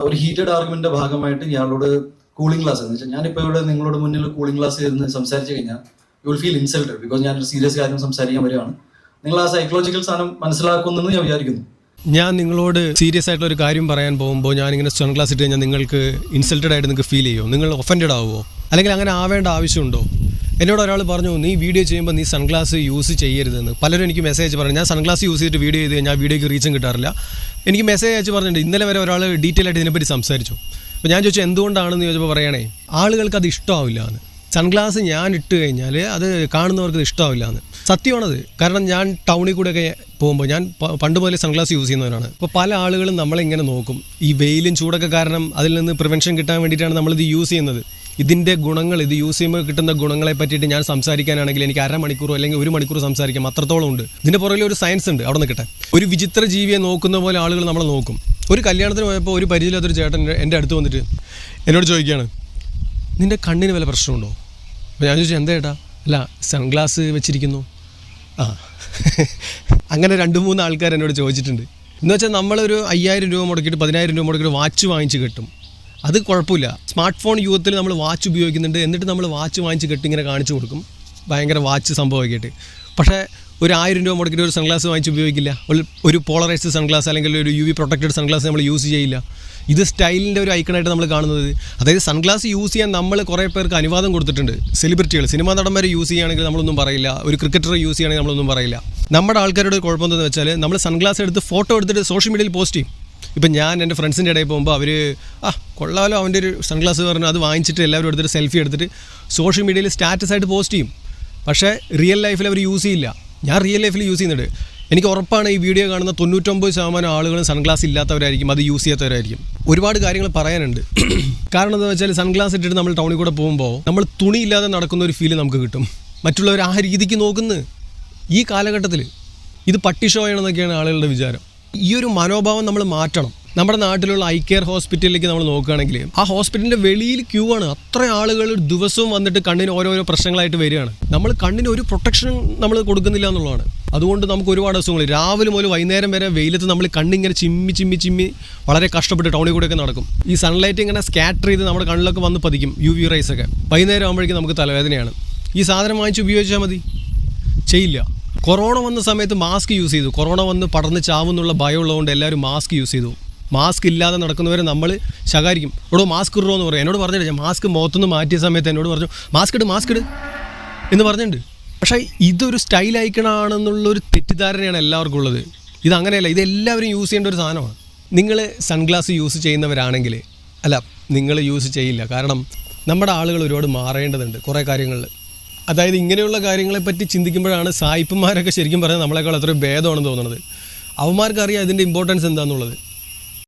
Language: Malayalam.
ഒരു ഹീറ്റഡ് ആർഗ്യുമെന്റിന്റെ ഭാഗമായിട്ട് ഇയാളോട് കൂളിംഗ് ക്ലാസ് എന്ന് വെച്ചാൽ ഞാനിപ്പോൾ ഇവിടെ നിങ്ങളോട് മുന്നിൽ കൂളിംഗ് ക്ലാസ് ഇരുന്ന് സംസാരിച്ചു കഴിഞ്ഞാൽ you will feel insulted because ഞാനൊരു സീരിയസ് കാര്യം സംസാരിക്കാൻ വരികയാണ്. നിങ്ങൾ ആ സൈക്കോളജിക്കൽ സാധനം മനസ്സിലാക്കുന്നെന്ന് ഞാൻ വിചാരിക്കുന്നു. ഞാൻ നിങ്ങളോട് സീരിയസ് ആയിട്ടുള്ള ഒരു കാര്യം പറയാൻ പോകുമ്പോൾ ഞാൻ ഇങ്ങനെ സ്റ്റൺ ക്ലാസ് ഇട്ട് കഴിഞ്ഞാൽ നിങ്ങൾക്ക് ഇൻസൾട്ടഡ് ആയിട്ട് നിങ്ങൾക്ക് ഫീൽ ചെയ്യുമോ നിങ്ങൾ ഒഫൻഡഡ് ആവുമോ അല്ലെങ്കിൽ അങ്ങനെ ആവേണ്ട ആവശ്യമുണ്ടോ? എന്നോട് ഒരാൾ പറഞ്ഞു നീ വീഡിയോ ചെയ്യുമ്പോൾ നീ സൺഗ്ലാസ് യൂസ് ചെയ്യരുതെന്ന്. പലരും എനിക്ക് മെസ്സേജ് പറഞ്ഞു ഞാൻ സൺഗ്ലാസ് യൂസ് ചെയ്തിട്ട് വീഡിയോ ചെയ്ത് കഴിഞ്ഞാൽ വീഡിയോയ്ക്ക് റീച്ചും കിട്ടാറില്ല. എനിക്ക് മെസ്സേജ് അയച്ച് പറഞ്ഞിട്ടുണ്ട് ഇന്നലെ വരെ ഒരാൾ ഡീറ്റെയിൽ ആയിട്ട് ഇതിനെപ്പറ്റി സംസാരിച്ചു. അപ്പോൾ ഞാൻ ചോദിച്ചു എന്തുകൊണ്ടാണെന്ന്? ചോദിച്ചപ്പോൾ പറയണേ ആളുകൾക്ക് അത് ഇഷ്ടമാവില്ല എന്ന് സൺഗ്ലാസ് ഞാൻ ഇട്ട് കഴിഞ്ഞാൽ അത് കാണുന്നവർക്ക് ഇഷ്ടമാവില്ല എന്ന് സത്യമാണത്. കാരണം ഞാൻ ടൗണിൽ കൂടെയൊക്കെ പോകുമ്പോൾ ഞാൻ പണ്ട് മുതലേ സൺഗ്ലാസ് യൂസ് ചെയ്യുന്നവരാണ്. അപ്പോൾ പല ആളുകളും നമ്മളെ ഇങ്ങനെ നോക്കും. ഈ വെയിലും ചൂടൊക്കെ കാരണം അതിൽ നിന്ന് പ്രിവെൻഷൻ കിട്ടാൻ വേണ്ടിയിട്ടാണ് നമ്മളിത് യൂസ് ചെയ്യുന്നത്. ഇതിന്റെ ഗുണങ്ങൾ ഇത് യൂസ് ചെയ്യുമ്പോൾ കിട്ടുന്ന ഗുണങ്ങളെ പറ്റിയിട്ട് ഞാൻ സംസാരിക്കാനാണെങ്കിൽ എനിക്ക് അരമണിക്കൂറോ അല്ലെങ്കിൽ ഒരു മണിക്കൂർ സംസാരിക്കാം അത്രത്തോളം ഉണ്ട്. ഇതിന്റെ പുറകിൽ ഒരു സയൻസ് ഉണ്ട്. അവിടെ നിൽക്കട്ടെ. ഒരു വിചിത്ര ജീവിയെ നോക്കുന്ന പോലെ ആളുകൾ നമ്മൾ നോക്കും. ഒരു കല്യാണത്തിന് പോയപ്പോൾ ഒരു പരിചയമില്ലാത്തൊരു ചേട്ടൻ എന്റെ അടുത്ത് വന്നിട്ട് എന്നോട് ചോദിക്കുകയാണ് നിന്റെ കണ്ണിന് വല്ല പ്രശ്നമുണ്ടോ? അപ്പോൾ ഞാൻ ചോദിച്ചു എന്താ ചേട്ടാ അല്ല സൺഗ്ലാസ് വെച്ചിരിക്കുന്നു. ആ. അങ്ങനെ രണ്ട് മൂന്ന് ആൾക്കാർ എന്നോട് ചോദിച്ചിട്ടുണ്ട്. എന്ന് വെച്ചാൽ നമ്മളൊരു അയ്യായിരം രൂപ മുടക്കിയിട്ട് പതിനായിരം രൂപ മുടക്കിയിട്ട് വാച്ച് വാങ്ങിച്ച് കിട്ടും. അത് കുഴപ്പമില്ല. സ്മാർട്ട് ഫോൺ യുഗത്തിൽ നമ്മൾ വാച്ച് ഉപയോഗിക്കുന്നുണ്ട്. എന്നിട്ട് നമ്മൾ വാച്ച് വാങ്ങിച്ച് കെട്ടി ഇങ്ങനെ കാണിച്ചു കൊടുക്കും. ഭയങ്കര വാച്ച് സംഭവമാക്കിയിട്ട്. പക്ഷേ ഒരു ആയിരം രൂപ മുടക്കിയിട്ട് ഒരു സൺഗ്ലാസ് വാങ്ങിച്ച് ഉപയോഗിക്കില്ല. ഒരു- പോളറൈസ്ഡ് സൺഗ്ലാസ് അല്ലെങ്കിൽ ഒരു യു വി പ്രൊട്ടക്റ്റഡ് സൺഗ്ലാസ് നമ്മൾ യൂസ് ചെയ്യില്ല. ഇത് സ്റ്റൈലിന്റെ ഒരു ഐക്കണായിട്ട് നമ്മൾ കാണുന്നത്. അതായത് സൺഗ്ലാസ് യൂസ് ചെയ്യാൻ നമ്മൾ കുറേ പേർക്ക് അനുവാദം കൊടുത്തിട്ടുണ്ട്. സെലിബ്രിറ്റികൾ സിനിമാ നടന്മാർ യൂസ് ചെയ്യുകയാണെങ്കിൽ നമ്മളൊന്നും പറയില്ല. ഒരു ക്രിക്കറ്റർ യൂസ് ചെയ്യുകയാണെങ്കിൽ നമ്മളൊന്നും പറയില്ല. നമ്മുടെ ആൾക്കാരുടെ കുഴപ്പം എന്താണെന്ന് വെച്ചാൽ നമ്മൾ സൺഗ്ലാസ് എടുത്ത് ഫോട്ടോ എടുത്തിട്ട് സോഷ്യൽ മീഡിയയിൽ പോസ്റ്റ് ചെയ്യും. ഇപ്പം ഞാൻ എന്റെ ഫ്രണ്ട്സിന്റെ ഇടയിൽ പോകുമ്പോൾ അവർ ആ കൊള്ളാലോ അവന്റെ ഒരു സൺഗ്ലാസ് പറഞ്ഞു അത് വാങ്ങിച്ചിട്ട് എല്ലാവരും എടുത്തിട്ട് സെൽഫി എടുത്തിട്ട് സോഷ്യൽ മീഡിയയിൽ സ്റ്റാറ്റസ് ആയിട്ട് പോസ്റ്റ് ചെയ്യും. പക്ഷേ റിയൽ ലൈഫിൽ അവർ യൂസ് ചെയ്യില്ല. ഞാൻ റിയൽ ലൈഫിൽ യൂസ് ചെയ്യുന്നുണ്ട്. എനിക്ക് ഉറപ്പാണ് ഈ വീഡിയോ കാണുന്ന തൊണ്ണൂറ്റൊമ്പത് ശതമാനം ആളുകളും സൺഗ്ലാസ് ഇല്ലാത്തവരായിരിക്കും അത് യൂസ് ചെയ്യാത്തവരായിരിക്കും. ഒരുപാട് കാര്യങ്ങൾ പറയാനുണ്ട്. കാരണം എന്താ വെച്ചാൽ സൺഗ്ലാസ് ഇട്ടിട്ട് നമ്മൾ ടൗണിൽ കൂടെ പോകുമ്പോൾ നമ്മൾ തുണിയില്ലാതെ നടക്കുന്ന ഒരു ഫീൽ നമുക്ക് കിട്ടും. മറ്റുള്ളവർ ആ രീതിക്ക് നോക്കുന്നു. ഈ കാലഘട്ടത്തിൽ ഇത് പട്ടി ഷോ ആണെന്നൊക്കെയാണ് ആളുകളുടെ വിചാരം. ഈ ഒരു മനോഭാവം നമ്മൾ മാറ്റണം. നമ്മുടെ നാട്ടിലുള്ള ഐ കെയർ ഹോസ്പിറ്റലിലേക്ക് നമ്മൾ നോക്കുകയാണെങ്കിൽ ആ ഹോസ്പിറ്റലിന്റെ വെളിയിൽ ക്യൂ ആണ്. അത്ര ആളുകൾ ദിവസവും വന്നിട്ട് കണ്ണിന് ഓരോരോ പ്രശ്നങ്ങളായിട്ട് വരികയാണ്. നമ്മൾ കണ്ണിന് ഒരു പ്രൊട്ടക്ഷൻ നമ്മൾ കൊടുക്കുന്നില്ല എന്നുള്ളതാണ്. അതുകൊണ്ട് നമുക്ക് ഒരുപാട് അസുഖങ്ങൾ. രാവിലെ മുതൽ വൈകുന്നേരം വരെ വെയിലത്ത് നമ്മൾ കണ്ണിങ്ങനെ ചിമ്മി ചിമ്മി ചിമ്മി വളരെ കഷ്ടപ്പെട്ട് ടൗണിൽ കൂടെയൊക്കെ നടക്കും. ഈ സൺലൈറ്റ് ഇങ്ങനെ സ്കാറ്റർ ചെയ്ത് നമ്മുടെ കണ്ണിലൊക്കെ വന്ന് പതിക്കും യു വി ഒക്കെ. വൈകുന്നേരം ആകുമ്പോഴേക്കും നമുക്ക് തലവേദനയാണ്. ഈ സാധനം വാങ്ങിച്ച് ഉപയോഗിച്ചാൽ മതി. ചെയ്യില്ല. കൊറോണ വന്ന സമയത്ത് മാസ്ക് യൂസ് ചെയ്തു. കൊറോണ വന്ന് പടർന്ന് ചാവുന്നുള്ള ഭയം ഉള്ളതുകൊണ്ട് എല്ലാവരും മാസ്ക് യൂസ് ചെയ്തു. മാസ്ക് ഇല്ലാതെ നടക്കുന്നവരെ നമ്മൾ ശകാരിക്കും. ഇവിടെ മാസ്ക് ഇറോ എന്ന് പറയും. എന്നോട് പറഞ്ഞിട്ട് മാസ്ക് മുഖത്തുനിന്ന് മാറ്റിയ സമയത്ത് എന്നോട് പറഞ്ഞു മാസ്ക് ഇട് മാസ്ക് ഇട് എന്ന് പറഞ്ഞിട്ടുണ്ട്. പക്ഷേ ഇതൊരു സ്റ്റൈൽ ഐക്കണാണെന്നുള്ളൊരു തെറ്റിദ്ധാരണയാണ് എല്ലാവർക്കും ഉള്ളത്. ഇത് അങ്ങനെയല്ല ഇത് എല്ലാവരും യൂസ് ചെയ്യേണ്ട ഒരു സാധനമാണ്. നിങ്ങൾ സൺഗ്ലാസ് യൂസ് ചെയ്യുന്നവരാണെങ്കിൽ അല്ല നിങ്ങൾ യൂസ് ചെയ്യില്ല. കാരണം നമ്മുടെ ആളുകൾ ഒരുപാട് മാറേണ്ടതുണ്ട് കുറേ കാര്യങ്ങളിൽ അതായത് ഇങ്ങനെയുള്ള കാര്യങ്ങളെപ്പറ്റി ചിന്തിക്കുമ്പോഴാണ് സായിപ്പന്മാരൊക്കെ ശരിക്കും പറഞ്ഞാൽ നമ്മളെക്കാൾ അത്രയും ഭേദമാണെന്ന് തോന്നുന്നത്. അവന്മാർക്കറിയാം ഇതിന്റെ ഇമ്പോർട്ടൻസ് എന്താണെന്നുള്ളത്